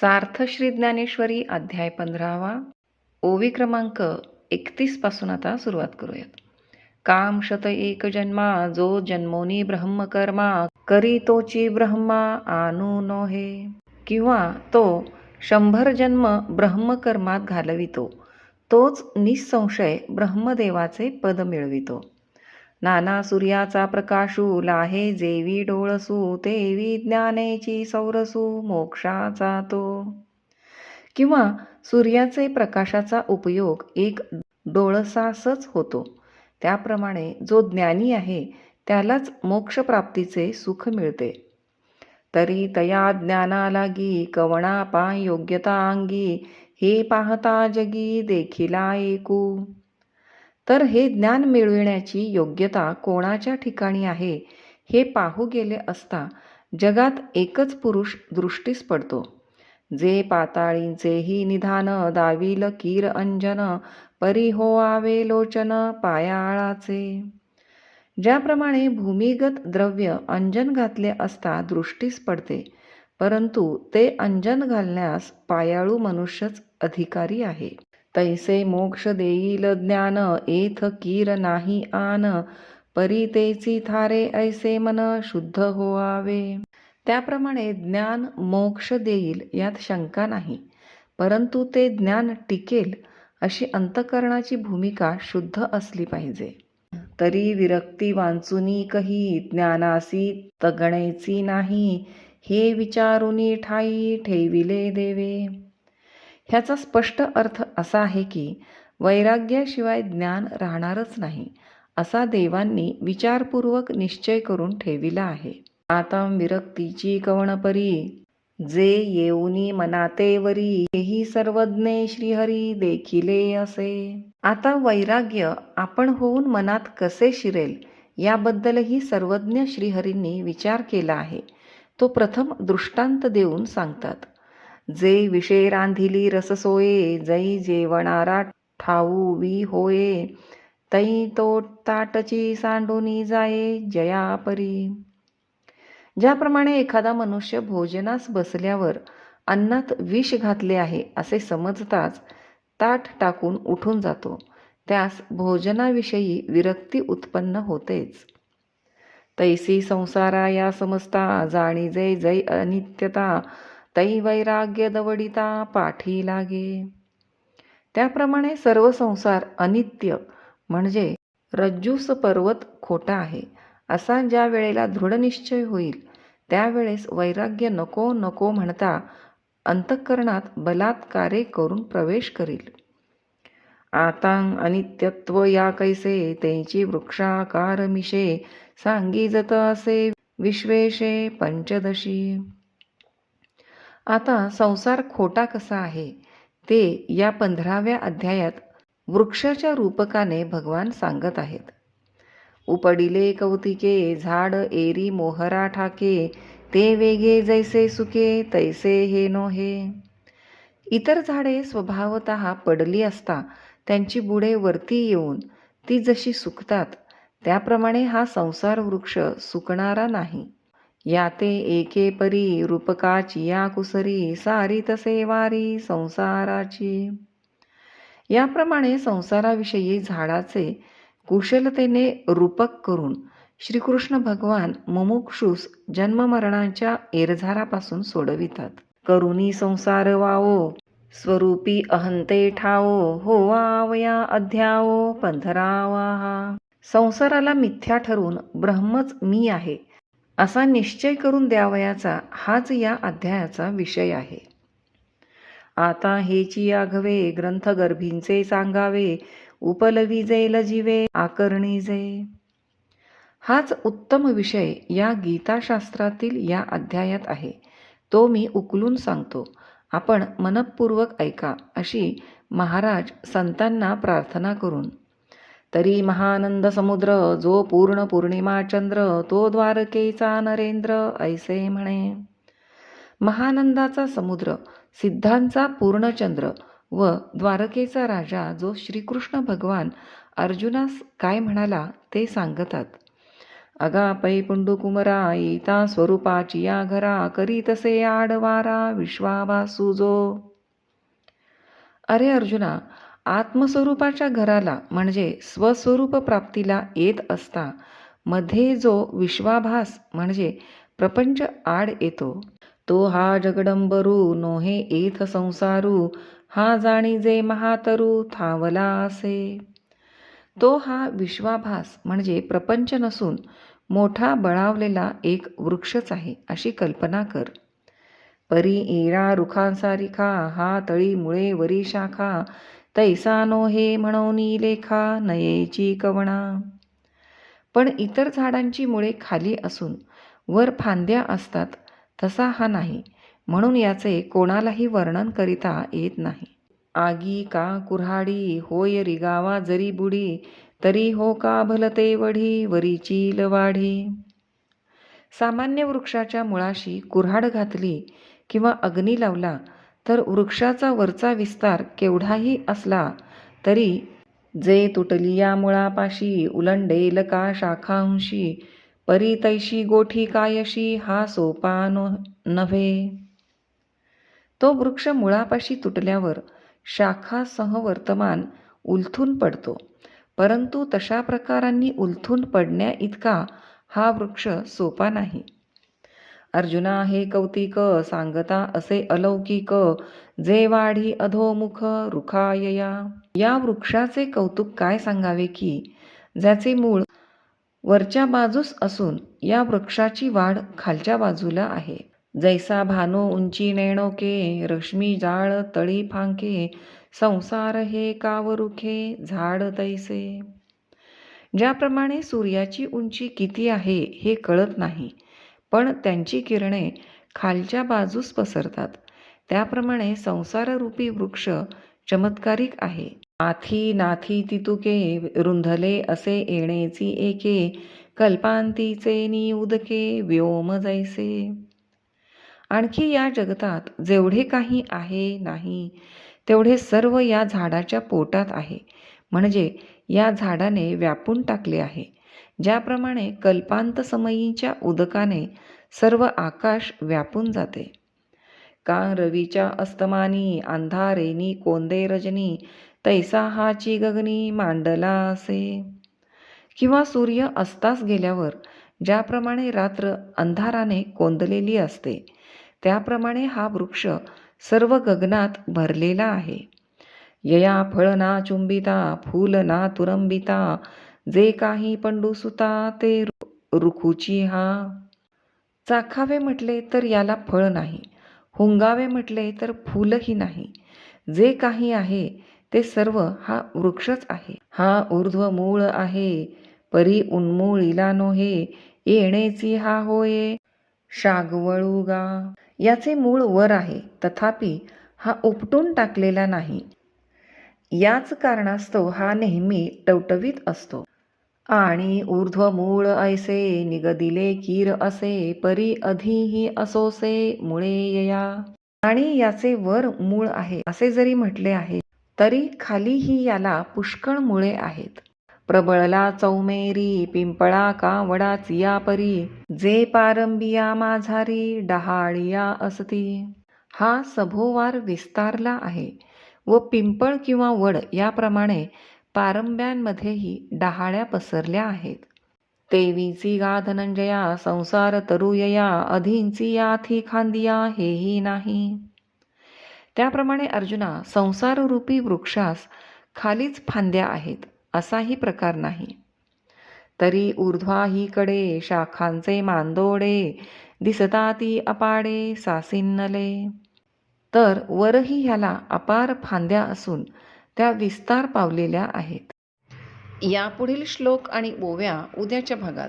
सार्थ श्री ज्ञानेश्वरी अध्याय पंधरावा. ओवी क्रमांक एकतीसपासून आता सुरुवात करूयात. काम शत एक जन्मा जो जन्मोनी ब्रह्मकर्मा करी तोची ब्रह्मा आणू नोहे. किंवा तो शंभर जन्म ब्रह्मकर्मात घालवितो तोच निसंशय ब्रह्मदेवाचे पद मिळवितो. नाना सूर्याचा प्रकाशू लाहे जेवी डोळसू तेवी ज्ञानेची सौरसू मोक्षाचा तो. किंवा सूर्याचे प्रकाशाचा उपयोग एक डोळसासच होतो. त्याप्रमाणे जो ज्ञानी आहे त्यालाच मोक्षप्राप्तीचे सुख मिळते. तरी तया ज्ञाना लागी कवणापा योग्यता अंगी हे पाहता जगी देखिला ऐकू. तर हे ज्ञान मिळविण्याची योग्यता कोणाच्या ठिकाणी आहे हे पाहू गेले असता जगात एकच पुरुष दृष्टीस पडतो. जे पाताळींचेही निधान दाविल कीर अंजन परी लोचन पायाळाचे. ज्याप्रमाणे भूमिगत द्रव्य अंजन घातले असता दृष्टीस पडते परंतु ते अंजन घालण्यास पायाळू मनुष्यच अधिकारी आहे. तैसे मोक्ष देईल ज्ञान एथ कीर नाही आन. परी तेची थारे ऐसे मन शुद्ध होआवे त्याप्रमाणे ज्ञान मोक्ष देईल यात शंका नाही. परंतु ते ज्ञान टिकेल अशी अंतकरणाची भूमिका शुद्ध असली पाहिजे. तरी विरक्ती वांचुनी कही ज्ञानासी तगणेची नाही. हे विचारुनी ठाई ठेविले देवे. ह्याचा स्पष्ट अर्थ असा आहे की वैराग्याशिवाय ज्ञान राहणारच नाही असा देवांनी विचारपूर्वक निश्चय करून ठेविला आहे. आता विरक्तीची कवणपरी जे येऊनी मनातेवरी हेही सर्वज्ञे श्रीहरी देखिले असे. आता वैराग्य आपण होऊन मनात कसे शिरेल याबद्दलही सर्वज्ञ श्रीहरींनी विचार केला आहे. तो प्रथम दृष्टांत देऊन सांगतात. जे विषय रांधिली रससोये जै जेवणारा ठाऊ वी होये तै तो ताटची सांडूनी जाये जयापरी ज्याप्रमाणे एखादा मनुष्य भोजनास बसल्यावर अन्नात विष घातले आहे असे समजताच ताट टाकून उठून जातो. त्यास भोजनाविषयी विरक्ती उत्पन्न होतेच. तैसी संसारा या समजता जाणी जय जै अनित्यता तै वैराग्य दवडिता पाठी लागे. त्याप्रमाणे सर्व संसार अनित्य म्हणजे रज्जूस पर्वत खोटा आहे असा ज्या वेळेला दृढनिश्चय होईल त्यावेळेस वैराग्य नको नको म्हणता अंतःकरणात बलात्कारे करून प्रवेश करील. आता अनित्यत्व या कैसे त्यांची वृक्षाकार मिशे सांगी जत असे विश्वेशे पंचदशी. आता संसार खोटा कसा आहे? ते या पंधराव्या अध्यायात वृक्षाच्या रूपकाने भगवान सांगत आहेत. उपडिले कौतिके झाड एरी मोहरा ठाके ते वेगे जैसे सुके तैसे हे नोहे इतर झाडे स्वभावत पडली असता त्यांची बुडे वरती येऊन ती जशी सुकतात त्याप्रमाणे हा संसार वृक्ष सुकणारा नाही. याते एके परी रूपकाची या कुसरी सारी तसे वारी संसाराची. याप्रमाणे संसाराविषयी झाडाचे कुशलतेने रूपक करून श्रीकृष्ण भगवान मुमुक्षुस जन्ममरणाच्या एरझारापासून सोडवितात. करुणी संसार वावो स्वरूपी अहंते ठावो हो आवया अध्यावो पंधरावा संसाराला मिथ्या ठरवून ब्रह्मच मी आहे असा निश्चय करून द्यावयाचा हाच या अध्यायाचा विषय आहे. आता हेची आघवे ग्रंथगर्भींचे सांगावे उपलवी जे लजीवे हाच उत्तम विषय या गीताशास्त्रातील या अध्यायात आहे. तो मी उकलून सांगतो. आपण मनपूर्वक ऐका अशी महाराज संतांना प्रार्थना करून तरी महानंद समुद्र जो पूर्ण पौर्णिमा चंद्र तो द्वारकेचा नरेंद्र ऐसे म्हणे. महानंदाचा समुद्र सिद्धांचा पूर्णचंद्र व द्वारकेचा राजा जो श्रीकृष्ण भगवान अर्जुनास काय म्हणाला ते सांगतात. अगापै पुंडुकुमरा येता स्वरूपाची या घरा करी तसे आडवारा विश्वाभासू जो. अरे अर्जुना आत्मस्वरूपाच्या घराला म्हणजे स्वस्वरूप प्राप्तीला येत असता मध्ये जो विश्वाभास म्हणजे प्रपंच आड येतो. तो हा जगडंबरू नोहे एथ संसारू हा जाणी जे महातरू थावला असे. तो हा विश्वाभास म्हणजे प्रपंच नसून मोठा बळावलेला एक वृक्षच आहे अशी कल्पना कर. परी एरा रुखांसारिखा हा तळी मुळे वरी शाखा तैसा नो हे म्हणवनी लेखा नयेची कवणा. पण इतर झाडांची मुळे खाली असून वर फांद्या असतात तसा हा नाही म्हणून याचे कोणालाही वर्णन करिता येत नाही. आगी का कुऱ्हाडी होय रिगावा जरी बुडी तरी हो का भलते वढी वरीची लवाढी सामान्य वृक्षाच्या मुळाशी कुऱ्हाड घातली किंवा अग्नी लावला तर वृक्षाचा वरचा विस्तार केवढाही असला तरी जे तुटली या मुळापाशी उलंडेल का शाखांशी परी तैशी गोठी कायशी हा सोपा नव्हे. तो वृक्ष मुळापाशी तुटल्यावर शाखासह वर्तमान उलथून पडतो. परंतु तशा प्रकारांनी उलथून पडण्या इतका हा वृक्ष सोपा नाही. अर्जुना हे कौतिक सांगता असे अलौकिक जे वाढी अधोमुख रुखायया. या वृक्षाचे कौतुक काय सांगावे की ज्याचे मूळ वरच्या बाजूस असून या वृक्षाची वाढ खालच्या बाजूला आहे. जैसा भानो उंची नेणोके रश्मी जाळ तळी फांके संसार हे कावरुखे झाड तैसे. ज्याप्रमाणे सूर्याची उंची किती आहे हे कळत नाही. पण त्यांची किरणे खालच्या बाजूस पसरतात. त्याप्रमाणे संसाररूपी वृक्ष चमत्कारिक आहे. नाथी नाथी तितुके रुंधले असे येणेची एके कल्पांतीचे नि उदके व्योम जैसे. आणखी या जगतात जेवढे काही आहे नाही तेवढे सर्व या झाडाच्या पोटात आहे. म्हणजे या झाडाने व्यापून टाकले आहे. ज्याप्रमाणे कल्पांत समयीच्या उदकाने सर्व आकाश व्यापून जाते. का रवीच्या अस्तमानी अंधारेनी कोंदे रजनी तैसा हाची गगनी मांडला असे. किंवा सूर्य अस्तास गेल्यावर ज्याप्रमाणे रात्र अंधाराने कोंदलेली असते त्याप्रमाणे हा वृक्ष सर्व गगनात भरलेला आहे. यया फळ ना चुंबिता फूल ना तुरंबिता जे काही पंडूसुता ते रुखूची हा. चाखावे म्हटले तर याला फळ नाही. हुंगावे म्हटले तर फूलही नाही. जे काही आहे ते सर्व हा वृक्षच आहे. हा ऊर्ध्व मूळ आहे. परी उन्मूळीला नोहे. येणेची हा होये. शागवळुगा याचे मूळ वर आहे. तथापि हा उपटून टाकलेला नाही. याच कारणास्तव हा नेहमी टवटवीत असतो. आणि ऊर्ध्व मूळ ऐसे निगदिले कीर असे परी अधीही असोसे मुळे यया. आणि याचे वर मूळ आहे. असे जरी म्हटले आहे तरी खालीही याला पुष्कळ मुळे आहेत. प्रबळला चौमेरी पिंपळा का वडाचिया परी जे पारंबिया माझारी डहाळिया असती. हा सभोवार विस्तारला आहे. व पिंपळ किंवा वड याप्रमाणे पारंब्यांमध्येही डहाळ्या पसरल्या आहेत. तेवीची गा धनंजया संसार तरुयया अधींची याथी खांदिया हेही नाही. त्याप्रमाणे अर्जुना संसाररूपी वृक्षास खालीच फांद्या आहेत असाही प्रकार नाही. तरी ऊर्ध्वाहीकडे शाखांचे मांदोडे दिसता ती अपाडे सासिन्नले. तर वरही ह्याला अपार फांद्या असून त्या विस्तार पावलेल्या आहेत. यापुढील श्लोक आणि ओव्या उद्याच्या भागात.